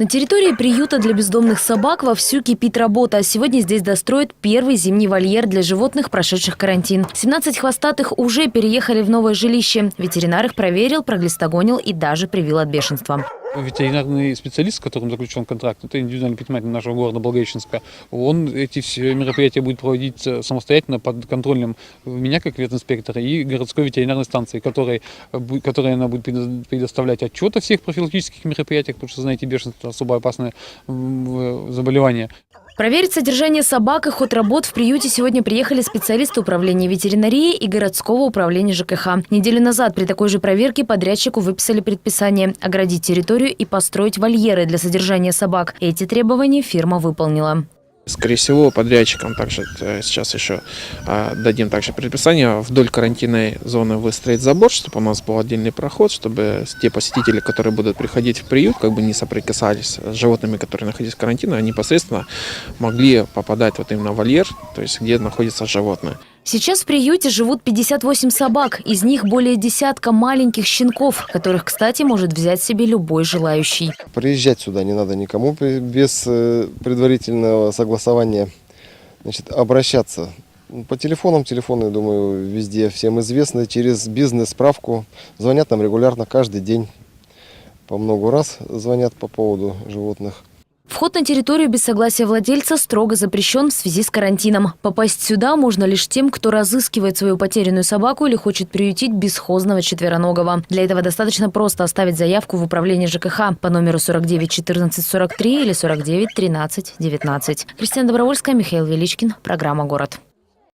На территории приюта для бездомных собак вовсю кипит работа. Сегодня здесь достроят первый зимний вольер для животных, прошедших карантин. 17 хвостатых уже переехали в новое жилище. Ветеринар их проверил, проглистогонил и даже привил от бешенства. Ветеринарный специалист, с которым заключен контракт, это индивидуальный предприниматель нашего города Благовещенска, он эти все мероприятия будет проводить самостоятельно под контролем меня, как ветинспектора, и городской ветеринарной станции, которой, которой она будет предо- предоставлять отчет о всех профилактических мероприятиях, потому что, знаете, бешенство особо опасное заболевание. Проверить содержание собак и ход работ в приюте сегодня приехали специалисты управления ветеринарии и городского управления ЖКХ. Неделю назад при такой же проверке подрядчику выписали предписание оградить территорию и построить вольеры для содержания собак. Эти требования фирма выполнила. Скорее всего, подрядчикам также э, сейчас еще а, дадим также предписание вдоль карантинной зоны выстроить забор, чтобы у нас был отдельный проход, чтобы те посетители, которые будут приходить в приют, как бы не соприкасались с животными, которые находились в карантине, а непосредственно могли попадать вот именно в вольер, то есть где находится животное. Сейчас в приюте живут 58 собак. Из них более десятка маленьких щенков, которых, кстати, может взять себе любой желающий. Приезжать сюда не надо никому без э, предварительного согласования. Значит, обращаться по телефонам, телефоны, я думаю, везде всем известны, через бизнес-справку. Звонят нам регулярно, каждый день. По много раз звонят по поводу животных. Вход на территорию без согласия владельца строго запрещен в связи с карантином. Попасть сюда можно лишь тем, кто разыскивает свою потерянную собаку или хочет приютить бесхозного четвероногого. Для этого достаточно просто оставить заявку в управление ЖКХ по номеру 49 14 43 или 49 13 19. Кристина Добровольская, Михаил Величкин. Программа «Город».